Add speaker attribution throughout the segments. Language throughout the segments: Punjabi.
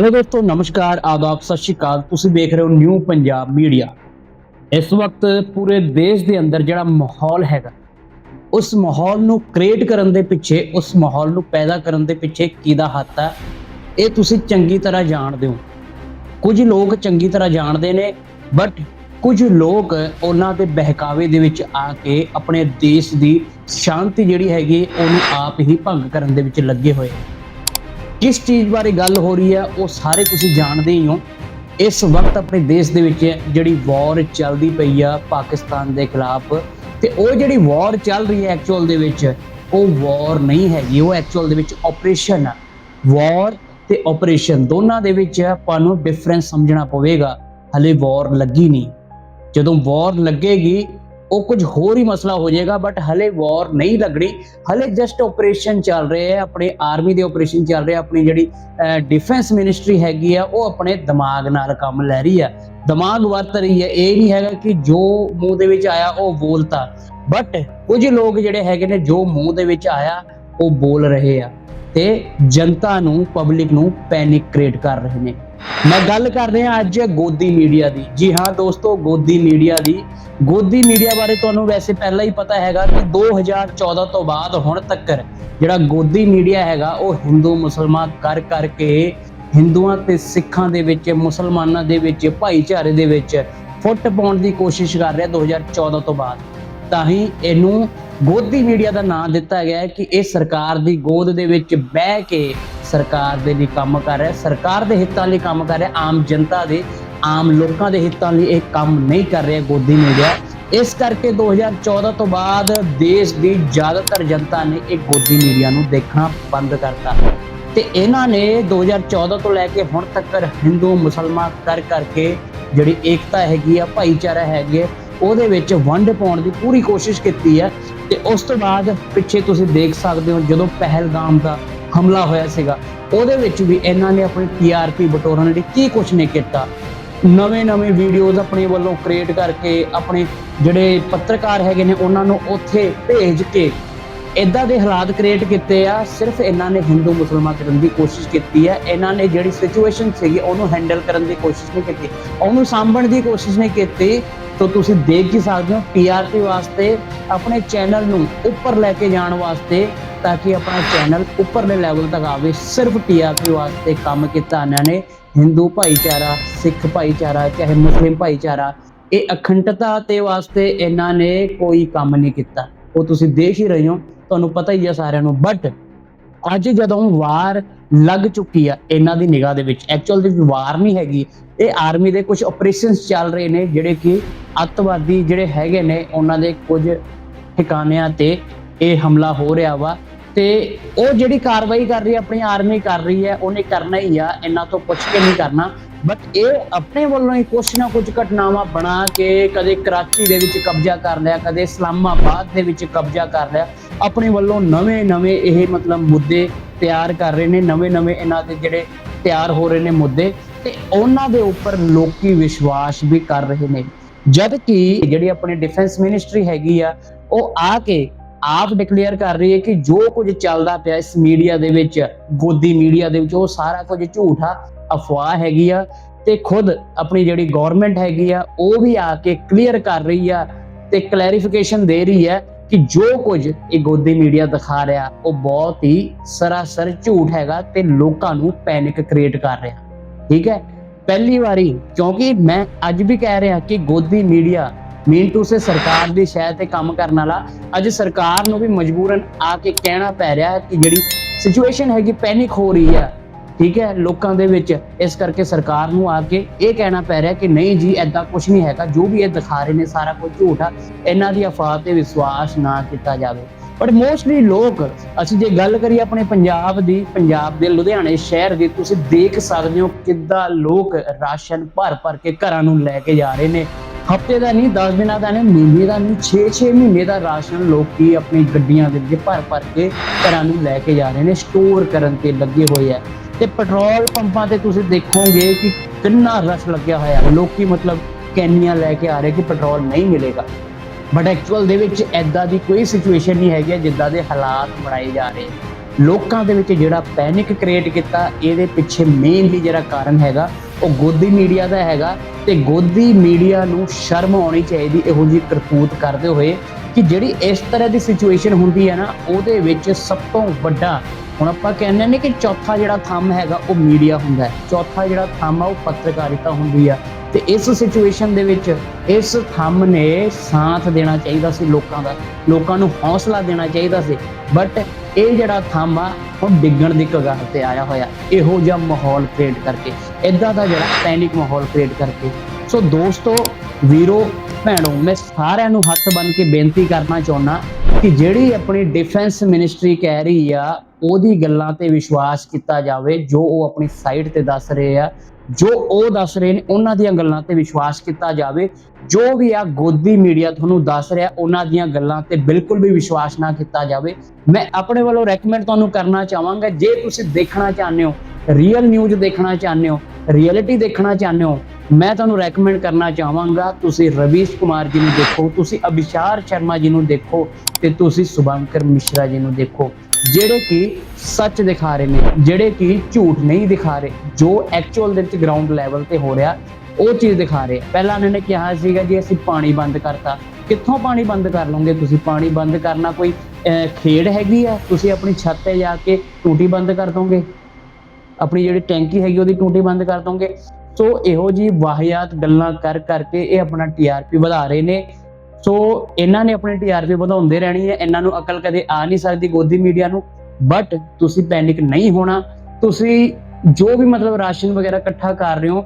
Speaker 1: ਹੈਲੋ ਦੋਸਤੋ, ਨਮਸਕਾਰ, ਆਦਾਬ, ਸਤਿ ਸ਼੍ਰੀ ਅਕਾਲ। ਤੁਸੀਂ ਦੇਖ ਰਹੇ ਹੋ ਨਿਊ ਪੰਜਾਬ ਮੀਡੀਆ। ਇਸ ਵਕਤ ਪੂਰੇ ਦੇਸ਼ ਦੇ ਅੰਦਰ ਜਿਹੜਾ ਮਾਹੌਲ ਹੈਗਾ, ਉਸ ਮਾਹੌਲ ਨੂੰ ਕ੍ਰੀਏਟ ਕਰਨ ਦੇ ਪਿੱਛੇ, ਉਸ ਮਾਹੌਲ ਨੂੰ ਪੈਦਾ ਕਰਨ ਦੇ ਪਿੱਛੇ ਕਿਹਦਾ ਹੱਥ ਹੈ ਇਹ ਤੁਸੀਂ ਚੰਗੀ ਤਰ੍ਹਾਂ ਜਾਣਦੇ ਹੋ। ਕੁਝ ਲੋਕ ਚੰਗੀ ਤਰ੍ਹਾਂ ਜਾਣਦੇ ਨੇ ਬਟ ਕੁਝ ਲੋਕ ਉਹਨਾਂ ਦੇ ਬਹਿਕਾਵੇ ਦੇ ਵਿੱਚ ਆ ਕੇ ਆਪਣੇ ਦੇਸ਼ ਦੀ ਸ਼ਾਂਤੀ ਜਿਹੜੀ ਹੈਗੀ, ਉਹਨੂੰ ਆਪ ਹੀ ਭੰਗ ਕਰਨ ਦੇ ਵਿੱਚ ਲੱਗੇ ਹੋਏ ਕਿਸ ਚੀਜ਼ ਬਾਰੇ ਗੱਲ ਹੋ ਰਹੀ ਹੈ, ਉਹ ਸਾਰੇ ਤੁਸੀਂ ਜਾਣਦੇ ਹੀ ਹੋ। ਇਸ ਵਕਤ ਆਪਣੇ ਦੇਸ਼ ਦੇ ਵਿੱਚ ਜਿਹੜੀ ਵਾਰ ਚੱਲਦੀ ਪਈ ਆ ਪਾਕਿਸਤਾਨ ਦੇ ਖਿਲਾਫ, ਤੇ ਉਹ ਜਿਹੜੀ ਵਾਰ ਚੱਲ ਰਹੀ ਹੈ ਐਕਚੁਅਲ ਦੇ ਵਿੱਚ, ਉਹ ਵਾਰ ਨਹੀਂ ਹੈਗੀ, ਉਹ ਐਕਚੁਅਲ ਦੇ ਵਿੱਚ ਆਪਰੇਸ਼ਨ ਆ। ਵਾਰ ਤੇ ਆਪਰੇਸ਼ਨ ਦੋਨਾਂ ਦੇ ਵਿੱਚ ਆਪਾਂ ਨੂੰ ਡਿਫਰੈਂਸ ਸਮਝਣਾ ਪਵੇਗਾ। ਹਲੇ ਵਾਰ ਲੱਗੀ ਨਹੀਂ। ਜਦੋਂ ਵਾਰ ਲੱਗੇਗੀ ਉਹ ਕੁਝ ਹੋਰ ਹੀ ਮਸਲਾ ਹੋ ਜਾਏਗਾ ਬਟ ਹਲੇ ਵਾਰ ਨਹੀਂ ਲੱਗਣੀ। ਹਲੇ ਜਸਟ ਆਪਰੇਸ਼ਨ ਚੱਲ ਰਹੇ ਹੈ ਆਪਣੇ ਆਰਮੀ ਦੇ ਆਪਰੇਸ਼ਨ ਚੱਲ ਰਹੇ ਆ, ਆਪਣੀ ਜਿਹੜੀ ਡਿਫੈਂਸ ਮਿਨਿਸਟਰੀ ਹੈਗੀ ਆ, ਉਹ ਆਪਣੇ ਦਿਮਾਗ ਨਾਲ ਕੰਮ ਲੈ ਰਹੀ ਆ। ਦਿਮਾਗ ਵਰਤ ਰਹੀ ਹੈ ਇਹ ਨਹੀਂ ਹੈਗਾ ਕਿ ਜੋ ਮੂੰਹ ਦੇ ਵਿੱਚ ਆਇਆ, ਉਹ ਬੋਲਤਾ। ਬਟ ਕੁਝ ਲੋਕ ਜਿਹੜੇ ਹੈਗੇ ਨੇ, ਜੋ ਮੂੰਹ ਦੇ ਵਿੱਚ ਆਇਆ, ਉਹ ਬੋਲ ਰਹੇ ਆ। ਤੇ ਜਨਤਾ ਨੂੰ ਪਬਲਿਕ ਨੂੰ ਪੈਨਿਕ ਕ੍ਰੀਏਟ ਕਰ ਰਹੇ ਨੇ। ਮੈਂ ਗੱਲ ਕਰ ਰਿਹਾ ਅੱਜ ਗੋਦੀ ਮੀਡੀਆ ਦੀ। ਜੀ ਹਾਂ ਦੋਸਤੋ, ਗੋਦੀ ਮੀਡੀਆ ਦੀ। ਗੋਦੀ ਮੀਡੀਆ ਬਾਰੇ ਤੁਹਾਨੂੰ ਵੈਸੇ ਪਹਿਲਾਂ ਹੀ ਪਤਾ ਹੈਗਾ ਕਿ 2014 ਤੋਂ ਬਾਅਦ ਹੁਣ ਤੱਕ ਜਿਹੜਾ ਗੋਦੀ ਮੀਡੀਆ ਹੈਗਾ, ਉਹ ਹਿੰਦੂ ਮੁਸਲਮਾਨ ਕਰ ਕਰਕੇ ਹਿੰਦੂਆਂ ਤੇ ਸਿੱਖਾਂ ਦੇ ਵਿੱਚ, ਮੁਸਲਮਾਨਾਂ ਦੇ ਵਿੱਚ, ਭਾਈਚਾਰੇ ਦੇ ਵਿੱਚ ਫੁੱਟ ਪਾਉਣ ਦੀ ਕੋਸ਼ਿਸ਼ ਕਰ ਰਿਹਾ 2014 ਤੋਂ ਬਾਅਦ। ਤਾਂ ਹੀ ਇਹਨੂੰ ਗੋਦੀ ਮੀਡੀਆ ਦਾ ਨਾਮ ਦਿੱਤਾ ਗਿਆ ਹੈ ਕਿ ਇਹ ਸਰਕਾਰ ਦੀ ਗੋਦ ਦੇ ਵਿੱਚ ਬਹਿ ਕੇ ਸਰਕਾਰ ਦੇ ਲਈ ਕੰਮ ਕਰ ਰਿਹਾ ਸਰਕਾਰ ਦੇ ਹਿੱਤਾਂ ਲਈ ਕੰਮ ਕਰ ਰਿਹਾ ਆਮ ਜਨਤਾ ਦੇ, ਆਮ ਲੋਕਾਂ ਦੇ ਹਿੱਤਾਂ ਲਈ ਇਹ ਕੰਮ ਨਹੀਂ ਕਰ ਰਿਹਾ ਗੋਦੀ ਮੀਡੀਆ ਇਸ ਕਰਕੇ 2014 ਤੋਂ ਬਾਅਦ ਦੇਸ਼ ਦੀ ਜ਼ਿਆਦਾਤਰ ਜਨਤਾ ਨੇ ਇਹ ਗੋਦੀ ਮੀਡੀਆ ਨੂੰ ਦੇਖਣਾ ਬੰਦ ਕਰਤਾ। ਤੇ ਇਹਨਾਂ ਨੇ 2014 ਤੋਂ ਲੈ ਕੇ ਹੁਣ ਤੱਕ ਹਿੰਦੂ, ਮੁਸਲਮਾਨ ਕਰ ਕਰਕੇ ਜਿਹੜੀ ਏਕਤਾ ਹੈਗੀ ਆ, ਭਾਈਚਾਰਾ ਹੈਗੇ ਉਹਦੇ ਵਿੱਚ ਵੰਡ ਪਾਉਣ ਦੀ ਪੂਰੀ ਕੋਸ਼ਿਸ਼ ਕੀਤੀ ਹੈ ਤੇ ਉਸ ਤੋਂ ਬਾਅਦ ਪਿੱਛੇ ਤੁਸੀਂ ਦੇਖ ਸਕਦੇ ਹੋ ਜਦੋਂ ਪਹਿਲਗਾਮ ਦਾ ਹਮਲਾ ਹੋਇਆ ਸੀਗਾ, ਉਹਦੇ ਵਿੱਚ ਵੀ ਇਹਨਾਂ ਨੇ ਆਪਣੀ ਟੀਆਰਪੀ ਬਟੋਰਨ ਲਈ ਕੀ ਕੁਝ ਨਹੀਂ ਕੀਤਾ। ਨਵੇਂ ਨਵੇਂ ਵੀਡੀਓਜ਼ ਆਪਣੇ ਵੱਲੋਂ ਕ੍ਰੀਏਟ ਕਰਕੇ ਆਪਣੇ ਜਿਹੜੇ ਪੱਤਰਕਾਰ ਹੈਗੇ ਨੇ, ਉਹਨਾਂ ਨੂੰ ਉੱਥੇ ਭੇਜ ਕੇ ਇਦਾਂ ਦੇ ਹਾਲਾਤ ਕ੍ਰੀਏਟ ਕੀਤੇ ਆ, ਸਿਰਫ ਇਹਨਾਂ ਨੇ ਹਿੰਦੂ ਮੁਸਲਮਾਨ ਕਰਨ ਦੀ ਕੋਸ਼ਿਸ਼ ਕੀਤੀ ਹੈ। ਇਹਨਾਂ ਨੇ ਜਿਹੜੀ ਸਿਚੁਏਸ਼ਨ ਸੀਗੀ, ਉਹਨੂੰ ਹੈਂਡਲ ਕਰਨ ਦੀ ਕੋਸ਼ਿਸ਼ ਨਹੀਂ ਕੀਤੀ। ਉਹਨੂੰ ਸਾਂਭਣ ਦੀ ਕੋਸ਼ਿਸ਼ ਨਹੀਂ ਕੀਤੀ। ਤਾਂ ਤੁਸੀਂ ਦੇਖ ਹੀ ਸਕਦੇ ਹੋ ਟੀਆਰਪੀ ਵਾਸਤੇ, ਆਪਣੇ ਚੈਨਲ ਨੂੰ ਉੱਪਰ ਲੈ ਕੇ ਜਾਣ ਵਾਸਤੇ, ਤਾਂ ਕਿ ਆਪਣਾ ਚੈਨਲ ਉੱਪਰਲੇ ਲੈਵਲ ਤੱਕ ਆਵੇ। ਸਿਰਫ ਟੀਆਰਪੀ ਵਾਸਤੇ ਕੰਮ ਕੀਤਾ ਇਹਨਾਂ ਨੇ। ਹਿੰਦੂ ਭਾਈਚਾਰਾ ਸਿੱਖ ਭਾਈਚਾਰਾ, ਚਾਹੇ ਮੁਸਲਿਮ ਭਾਈਚਾਰਾ, ਇਹ ਅਖੰਡਤਾ ਤੇ ਵਾਸਤੇ ਇਹਨਾਂ ਨੇ ਕੋਈ ਕੰਮ ਨਹੀਂ ਕੀਤਾ। ਉਹ ਤੁਸੀਂ ਦੇਖ ਹੀ ਰਹੇ ਹੋ। ਤੁਹਾਨੂੰ ਪਤਾ ਹੀ ਹੈ ਸਾਰਿਆਂ ਨੂੰ ਬਟ ਅੱਜ ਜਦੋਂ ਵਾਰ ਲੱਗ ਚੁੱਕੀ ਆ, ਇਹਨਾਂ ਦੀ ਨਿਗਾਹ ਦੇ ਵਿੱਚ ਐਕਚੁਅਲ ਦੀ ਵਾਰ ਨਹੀਂ ਹੈਗੀ, ਇਹ ਆਰਮੀ ਦੇ ਕੁਝ ਆਪਰੇਸ਼ਨਸ ਚੱਲ ਰਹੇ ਨੇ, ਜਿਹੜੇ ਕਿ ਅੱਤਵਾਦੀ ਜਿਹੜੇ ਹੈਗੇ ਨੇ, ਉਹਨਾਂ ਦੇ ਕੁਝ ਠਿਕਾਣਿਆਂ ਤੇ ਇਹ ਹਮਲਾ ਹੋ ਰਿਹਾ ਵਾ। ਤੇ ਉਹ ਜਿਹੜੀ ਕਾਰਵਾਈ ਕਰ ਰਹੀ ਹੈ ਆਪਣੀ ਆਰਮੀ ਕਰ ਰਹੀ ਹੈ ਉਹਨੇ ਕਰਨਾ ਹੀ ਆ, ਇਹਨਾਂ ਤੋਂ ਪੁੱਛ ਕੇ ਨਹੀਂ ਕਰਨਾ। ਬਟ ਇਹ ਆਪਣੇ ਵੱਲੋਂ ਹੀ ਕੁਛ ਨਾ ਕੁਝ ਘਟਨਾਵਾਂ ਬਣਾ ਕੇ ਕਦੇ ਕਰਾਚੀ ਦੇ ਵਿੱਚ ਕਬਜ਼ਾ ਕਰ ਲਿਆ, ਕਦੇ ਇਸਲਾਮਾਬਾਦ ਦੇ ਵਿੱਚ ਕਬਜ਼ਾ ਕਰ ਲਿਆ। ਆਪਣੇ ਵੱਲੋਂ ਨਵੇਂ-ਨਵੇਂ ਇਹ ਮਤਲਬ ਮੁੱਦੇ ਤਿਆਰ ਕਰ ਰਹੇ ਨੇ, ਨਵੇਂ-ਨਵੇਂ ਇਹਨਾਂ ਦੇ ਜਿਹੜੇ ਤਿਆਰ ਹੋ ਰਹੇ ਨੇ ਮੁੱਦੇ, ਤੇ ਉਹਨਾਂ ਦੇ ਉੱਪਰ ਲੋਕੀ ਵਿਸ਼ਵਾਸ ਵੀ ਕਰ ਰਹੇ ਨੇ। ਜਦ ਕਿ ਜਿਹੜੀ ਆਪਣੀ ਡਿਫੈਂਸ ਮਿਨਿਸਟਰੀ ਹੈਗੀ ਆ, ਉਹ ਆ ਕੇ ਆਪ ਡਿਕਲੇਅਰ ਕਰ ਰਹੀ ਹੈ ਕਿ ਜੋ ਕੁਝ ਚੱਲਦਾ ਪਿਆ ਇਸ ਮੀਡੀਆ ਦੇ ਵਿੱਚ, ਗੋਦੀ ਮੀਡੀਆ ਦੇ ਵਿੱਚ, ਉਹ ਸਾਰਾ ਕੁਝ ਆ। ਅਫਵਾਹ ਹੈਗੀ ਆ ਤੇ ਖੁਦ ਆਪਣੀ ਜਿਹੜੀ ਗਵਰਨਮੈਂਟ ਹੈਗੀ ਆ, ਉਹ ਵੀ ਆ ਕੇ ਕਲੀਅਰ ਕਰ ਰਹੀ ਆ ਤੇ ਕਲੈਰੀਫਿਕੇਸ਼ਨ ਦੇ ਰਹੀ ਹੈ ਕਿ ਜੋ ਕੁਝ ਇਹ ਗੋਦੀ ਮੀਡੀਆ ਦਿਖਾ ਰਿਹਾ, ਉਹ ਬਹੁਤ ਹੀ ਸਰਾਸਰ ਝੂਠ ਹੈਗਾ ਤੇ ਲੋਕਾਂ ਨੂੰ ਪੈਨਿਕ ਕ੍ਰੀਏਟ ਕਰ ਰਿਹਾ। ਠੀਕ ਹੈ? ਪਹਿਲੀ ਵਾਰੀ, ਕਿਉਂਕਿ ਮੈਂ ਅੱਜ ਵੀ ਕਹਿ ਰਿਹਾ ਕਿ ਗੋਦੀ ਮੀਡੀਆ ਮੀਨ ਟੂ ਸੇ ਸਰਕਾਰ ਦੀ ਸ਼ਹਿ ਤੇ ਕੰਮ ਕਰਨ ਵਾਲਾ, ਅੱਜ ਸਰਕਾਰ ਨੂੰ ਵੀ ਮਜਬੂਰਨ ਆ ਕੇ ਕਹਿਣਾ ਪੈ ਰਿਹਾ ਕਿ ਜਿਹੜੀ ਸਿਚੁਏਸ਼ਨ ਹੈਗੀ ਪੈਨਿਕ ਹੋ ਰਹੀ ਹੈ ਠੀਕ ਹੈ? ਲੋਕਾਂ ਦੇ ਵਿੱਚ ਇਸ ਕਰਕੇ ਸਰਕਾਰ ਨੂੰ ਆ ਕੇ ਇਹ ਕਹਿਣਾ ਪੈ ਰਿਹਾ ਕਿ ਨਹੀਂ ਜੀ ਐਦਾਂ ਕੁਝ ਨਹੀਂ ਹੈਗਾ। ਜੋ ਵੀ ਇਹ ਦਿਖਾ ਰਹੇ ਨੇ ਸਾਰਾ ਕੁਝ ਝੂਠ ਆ। ਇਹਨਾਂ ਦੀ ਅਫਵਾਹ ਤੇ ਵਿਸ਼ਵਾਸ ਨਾ ਕੀਤਾ ਜਾਵੇ। ਬਟ ਮੋਸਟਲੀ ਲੋਕ, ਅਸੀਂ ਜੇ ਗੱਲ ਕਰੀਏ ਆਪਣੇ ਪੰਜਾਬ ਦੀ, ਪੰਜਾਬ ਦੇ ਲੁਧਿਆਣੇ ਸ਼ਹਿਰ ਦੀ, ਤੁਸੀਂ ਦੇਖ ਸਕਦੇ ਹੋ ਕਿੱਦਾਂ ਲੋਕ ਰਾਸ਼ਨ ਭਰ ਭਰ ਕੇ ਘਰਾਂ ਨੂੰ ਲੈ ਕੇ ਜਾ ਰਹੇ ਨੇ। ਹਫ਼ਤੇ ਦਾ ਨਹੀਂ 10 ਦਿਨਾਂ ਦਾ ਨਹੀਂ, ਮਹੀਨੇ ਦਾ ਨਹੀਂ 6-6 ਮਹੀਨੇ ਦਾ ਰਾਸ਼ਨ ਲੋਕੀ ਆਪਣੀ ਗੱਡੀਆਂ ਦੇ ਵਿੱਚ ਭਰ ਭਰ ਕੇ ਘਰਾਂ ਨੂੰ ਲੈ ਕੇ ਜਾ ਰਹੇ ਨੇ। ਸਟੋਰ ਕਰਨ ਤੇ ਲੱਗੇ ਹੋਏ ਆ। ਤੇ ਪੈਟਰੋਲ ਪੰਪਾਂ ਤੇ ਤੁਸੀਂ ਦੇਖੋਗੇ ਕਿ ਕਿੰਨਾ ਰਸ਼ ਲੱਗਿਆ ਹੋਇਆ ਲੋਕੀ ਮਤਲਬ ਕੈਨੀਆਂ ਲੈ ਕੇ ਆ ਰਹੇ ਕਿ ਪੈਟਰੋਲ ਨਹੀਂ ਮਿਲੇਗਾ। ਬਟ ਐਕਚੁਅਲ ਦੇ ਵਿੱਚ ਐਦਾਂ ਦੀ ਕੋਈ ਸਿਚੁਏਸ਼ਨ ਨਹੀਂ ਹੈਗੀ ਹੈ ਜਿੱਦਾਂ ਦੇ ਹਾਲਾਤ ਬਣਾਏ ਜਾ ਰਹੇ ਲੋਕਾਂ ਦੇ ਵਿੱਚ ਜਿਹੜਾ ਪੈਨਿਕ ਕ੍ਰੀਏਟ ਕੀਤਾ, ਇਹਦੇ ਪਿੱਛੇ ਮੇਨਲੀ ਜਿਹੜਾ ਕਾਰਨ ਹੈਗਾ, ਉਹ ਗੋਦੀ ਮੀਡੀਆ ਦਾ ਹੈਗਾ। ਤੇ ਗੋਦੀ ਮੀਡੀਆ ਨੂੰ ਸ਼ਰਮ ਆਉਣੀ ਚਾਹੀਦੀ, ਇਹੋ ਜਿਹੀ ਕਰਤੂਤ ਕਰਦੇ ਹੋਏ ਕਿ ਜਿਹੜੀ ਇਸ ਤਰ੍ਹਾਂ ਦੀ ਸਿਚੁਏਸ਼ਨ ਹੁੰਦੀ ਹੈ ਨਾ, ਉਹਦੇ ਵਿੱਚ ਸਭ ਤੋਂ ਵੱਡਾ ਹੁਣ ਆਪਾਂ ਕਹਿੰਦੇ ਨੇ ਕਿ ਚੌਥਾ ਜਿਹੜਾ ਥੰਮ ਹੈਗਾ ਉਹ ਮੀਡੀਆ ਹੁੰਦਾ ਹੈ। ਚੌਥਾ ਜਿਹੜਾ ਥੰਮ ਆ, ਉਹ ਪੱਤਰਕਾਰਿਤਾ ਹੁੰਦੀ ਆ। ਤੇ ਇਸ ਸਿਚੁਏਸ਼ਨ ਦੇ ਵਿੱਚ ਇਸ ਥੰਮ ਨੇ ਸਾਥ ਦੇਣਾ ਚਾਹੀਦਾ ਸੀ ਲੋਕਾਂ ਦਾ। ਲੋਕਾਂ ਨੂੰ ਹੌਸਲਾ ਦੇਣਾ ਚਾਹੀਦਾ ਸੀ। ਬਟ ਇਹ ਜਿਹੜਾ ਥੰਮ ਆ ਹੁਣ ਡਿੱਗਣ ਦੀ ਕਗਾਰ ਤੇ ਆਇਆ ਹੋਇਆ। ਇਹੋ ਜਿਹਾ ਮਾਹੌਲ ਕ੍ਰੀਏਟ ਕਰਕੇ ਇਦਾਂ ਦਾ ਜਿਹੜਾ ਪੈਨਿਕ ਮਾਹੌਲ ਕ੍ਰੀਏਟ ਕਰਕੇ। ਸੋ ਦੋਸਤੋ, ਵੀਰੋ, ਭੈਣੋ, ਮੈਂ ਸਾਰਿਆਂ ਨੂੰ ਹੱਥ ਬੰਨ ਕੇ ਬੇਨਤੀ ਕਰਨਾ ਚਾਹੁੰਦਾ ਕਿ ਜਿਹੜੀ ਆਪਣੀ ਡਿਫੈਂਸ ਮਿਨਿਸਟਰੀ ਕਹਿ ਰਹੀ ਆ ਉਹਦੀ ਗੱਲਾਂ ਤੇ ਵਿਸ਼ਵਾਸ ਕੀਤਾ ਜਾਵੇ, ਜੋ ਉਹ ਆਪਣੀ ਸਾਈਟ ਤੇ ਦੱਸ ਰਹੇ ਆ, ਜੋ ਉਹ ਦੱਸ ਰਹੇ ਨੇ, ਉਹਨਾਂ ਦੀਆਂ ਗੱਲਾਂ ਤੇ ਵਿਸ਼ਵਾਸ ਕੀਤਾ ਜਾਵੇ ਜੋ ਵੀ ਆ ਗੋਦੀ ਮੀਡੀਆ ਤੁਹਾਨੂੰ ਦੱਸ ਰਿਹਾ, ਉਹਨਾਂ ਦੀਆਂ ਗੱਲਾਂ ਤੇ ਬਿਲਕੁਲ ਵੀ ਵਿਸ਼ਵਾਸ ਨਾ ਕੀਤਾ ਜਾਵੇ। ਮੈਂ ਆਪਣੇ ਵੱਲੋਂ ਰეკਮੈਂਡ ਤੁਹਾਨੂੰ ਕਰਨਾ ਚਾਹਾਂਗਾ, ਜੇ ਤੁਸੀਂ ਦੇਖਣਾ ਚਾਹੁੰਦੇ ਹੋ ਰੀਅਲ ਨਿਊਜ਼ ਦੇਖਣਾ ਚਾਹੁੰਦੇ ਹੋ ਰਿਐਲਿਟੀ ਦੇਖਣਾ ਚਾਹੁੰਦੇ ਹੋ, ਮੈਂ ਤੁਹਾਨੂੰ ਰეკਮੈਂਡ ਕਰਨਾ ਚਾਹਾਂਗਾ, ਤੁਸੀਂ ਰਵੀਸ਼ ਕੁਮਾਰ ਜੀ ਨੂੰ ਦੇਖੋ, ਤੁਸੀਂ ਅਭਿਸ਼ਾਰ ਸ਼ਰਮਾ ਜੀ ਨੂੰ ਦੇਖੋ ਤੇ ਤੁਸੀਂ ਸੁਭੰਕਰ ਮਿਸ਼ਰਾ ਜੀ ਨੂੰ ਦੇਖੋ, ਜਿਹੜੇ ਕਿ ਸੱਚ ਦਿਖਾ ਰਹੇ ਨੇ, ਜਿਹੜੇ ਕਿ ਝੂਠ ਨਹੀਂ ਦਿਖਾ ਰਹੇ, ਜੋ ਐਕਚੁਅਲ ਦੇ ਵਿੱਚ ਗਰਾਊਂਡ ਲੈਵਲ ਤੇ ਹੋ ਰਿਹਾ ਉਹ ਚੀਜ਼ ਦਿਖਾ ਰਹੇ। ਪਹਿਲਾਂ ਉਹਨਾਂ ਨੇ ਕਿਹਾ ਸੀਗਾ ਜੀ, ਅਸੀਂ ਪਾਣੀ ਬੰਦ ਕਰਤਾ। ਕਿੱਥੋਂ ਪਾਣੀ ਬੰਦ ਕਰ ਲਓਗੇ ਤੁਸੀਂ? ਪਾਣੀ ਬੰਦ ਕਰਨਾ ਕੋਈ ਖੇਡ ਹੈਗੀ ਆ? ਤੁਸੀਂ ਆਪਣੀ ਛੱਤ ਤੇ ਜਾ ਕੇ ਟੂਟੀ ਬੰਦ ਕਰ ਦੋਗੇ? ਆਪਣੀ ਜਿਹੜੀ ਟੈਂਕੀ ਹੈਗੀ, ਉਹਦੀ ਟੂਟੀ ਬੰਦ ਕਰ ਦੋਗੇ? ਸੋ ਇਹੋ ਜੀ ਵਾਹਿਆਤ ਗੱਲਾਂ ਕਰ ਕਰਕੇ ਇਹ ਆਪਣਾ ਟੀਆਰਪੀ ਵਧਾ ਰਹੇ ਨੇ। ਸੋ ਇਹਨਾਂ ਨੇ ਆਪਣੀ ਟੀਆਰਪੀ ਵਧਾਉਂਦੇ ਰਹਿਣੀ ਹੈ। ਇਹਨਾਂ ਨੂੰ ਅਕਲ ਕਦੇ ਆ ਨਹੀਂ ਸਕਦੀ ਗੋਦੀ ਮੀਡੀਆ ਨੂੰ। ਬਟ ਤੁਸੀਂ ਪੈਨਿਕ ਨਹੀਂ ਹੋਣਾ। ਤੁਸੀਂ ਜੋ ਵੀ ਮਤਲਬ ਰਾਸ਼ਨ ਵਗੈਰਾ ਇਕੱਠਾ ਕਰ ਰਹੇ ਹੋ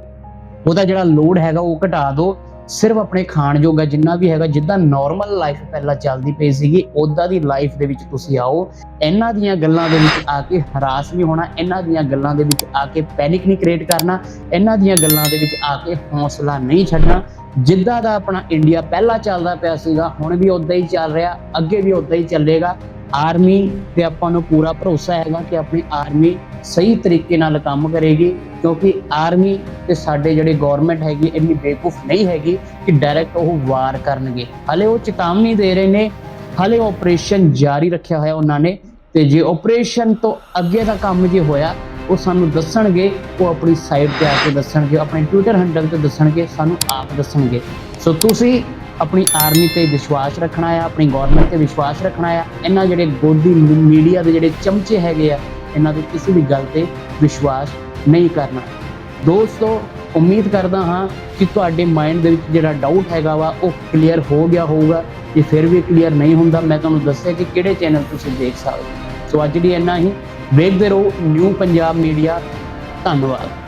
Speaker 1: ਉਹਦਾ ਜਿਹੜਾ ਲੋਡ ਹੈਗਾ ਉਹ ਘਟਾ ਦਿਓ। ਸਿਰਫ ਆਪਣੇ ਖਾਣ ਜੋਗਾ ਜਿੰਨਾ ਵੀ ਹੈਗਾ, ਜਿੱਦਾਂ ਨਾਰਮਲ ਲਾਈਫ ਪਹਿਲਾਂ ਚੱਲਦੀ ਪਈ ਸੀਗੀ ਉਦਾਂ ਦੀ ਲਾਈਫ ਦੇ ਵਿੱਚ ਤੁਸੀਂ ਆਓ। ਇਹਨਾਂ ਦੀਆਂ ਗੱਲਾਂ ਦੇ ਵਿੱਚ ਆ ਕੇ ਹਰਾਸ ਨਹੀਂ ਹੋਣਾ, ਇਹਨਾਂ ਦੀਆਂ ਗੱਲਾਂ ਦੇ ਵਿੱਚ ਆ ਕੇ ਪੈਨਿਕ ਨਹੀਂ ਕ੍ਰੀਏਟ ਕਰਨਾ, ਇਹਨਾਂ ਦੀਆਂ ਗੱਲਾਂ ਦੇ ਵਿੱਚ ਆ ਕੇ ਹੌਸਲਾ ਨਹੀਂ ਛੱਡਣਾ। ਜਿੱਦਾਂ ਦਾ ਆਪਣਾ ਇੰਡੀਆ ਪਹਿਲਾਂ ਚੱਲਦਾ ਪਿਆ ਸੀਗਾ, ਹੁਣ ਵੀ ਉਦਾਂ ਹੀ ਚੱਲ ਰਿਹਾ, ਅੱਗੇ ਵੀ ਉਦਾਂ ਹੀ ਚੱਲੇਗਾ। ਆਰਮੀ ਤੇ ਆਪਾਂ ਨੂੰ ਪੂਰਾ ਭਰੋਸਾ ਹੈਗਾ ਕਿ ਆਪਣੀ ਆਰਮੀ ਸਹੀ ਤਰੀਕੇ ਨਾਲ ਕੰਮ ਕਰੇਗੀ, ਕਿਉਂਕਿ ਆਰਮੀ ਤੇ ਸਾਡੇ ਜਿਹੜੇ ਗਵਰਨਮੈਂਟ ਹੈਗੀ, ਇੰਨੀ ਬੇਕੂਫ ਨਹੀਂ ਹੈਗੀ ਕਿ ਡਾਇਰੈਕਟ ਉਹ ਵਾਰ ਕਰਨਗੇ। ਹਲੇ ਉਹ ਚੇਤਾਵਨੀ ਦੇ ਰਹੇ ਨੇ, ਹਲੇ ਆਪਰੇਸ਼ਨ ਜਾਰੀ ਰੱਖਿਆ ਹੋਇਆ ਉਹਨਾਂ ਨੇ ਤੇ ਜੇ ਆਪਰੇਸ਼ਨ ਤੋਂ ਅੱਗੇ ਦਾ ਕੰਮ ਜੇ ਹੋਇਆ, ਉਹ ਸਾਨੂੰ ਦੱਸਣਗੇ, ਉਹ ਆਪਣੀ ਸਾਈਟ ਤੇ ਆ ਕੇ ਦੱਸਣਗੇ, ਆਪਣੇ ਟਵਿੱਟਰ ਹੈਂਡਲ ਤੇ ਦੱਸਣਗੇ, ਸਾਨੂੰ ਆਪ ਦੱਸਣਗੇ। ਸੋ ਤੁਸੀਂ ਆਪਣੀ ਆਰਮੀ ਤੇ ਵਿਸ਼ਵਾਸ ਰੱਖਣਾ ਆ, ਆਪਣੀ ਗਵਰਨਮੈਂਟ ਤੇ ਵਿਸ਼ਵਾਸ ਰੱਖਣਾ ਆ। ਇਹਨਾਂ ਜਿਹੜੇ ਗੋਦੀ ਮੀਡੀਆ ਦੇ ਜਿਹੜੇ ਚਮਚੇ ਹੈਗੇ ਆ, ਇਹਨਾਂ ਦੀ ਕਿਸੇ ਵੀ ਗੱਲ ਤੇ ਵਿਸ਼ਵਾਸ ਨਹੀਂ ਕਰਨਾ। ਦੋਸਤੋ, ਉਮੀਦ ਕਰਦਾ ਹਾਂ ਕਿ ਤੁਹਾਡੇ ਮਾਈਂਡ ਦੇ ਵਿੱਚ ਜਿਹੜਾ ਡਾਊਟ ਹੈਗਾ ਵਾ, ਉਹ ਕਲੀਅਰ ਹੋ ਗਿਆ ਹੋਊਗਾ। ਜੇ ਫਿਰ ਵੀ ਕਲੀਅਰ ਨਹੀਂ ਹੁੰਦਾ, ਮੈਂ ਤੁਹਾਨੂੰ ਦੱਸਿਆ ਕਿ ਕਿਹੜੇ ਚੈਨਲ ਤੁਸੀਂ ਦੇਖ ਸਕਦੇ ਹੋ। ਸੋ ਅੱਜ ਲਈ ਇੰਨਾ ਹੀ। ਵੇਖਦੇ ਰਹੋ ਨਿਊ ਪੰਜਾਬ ਮੀਡੀਆ ਧੰਨਵਾਦ।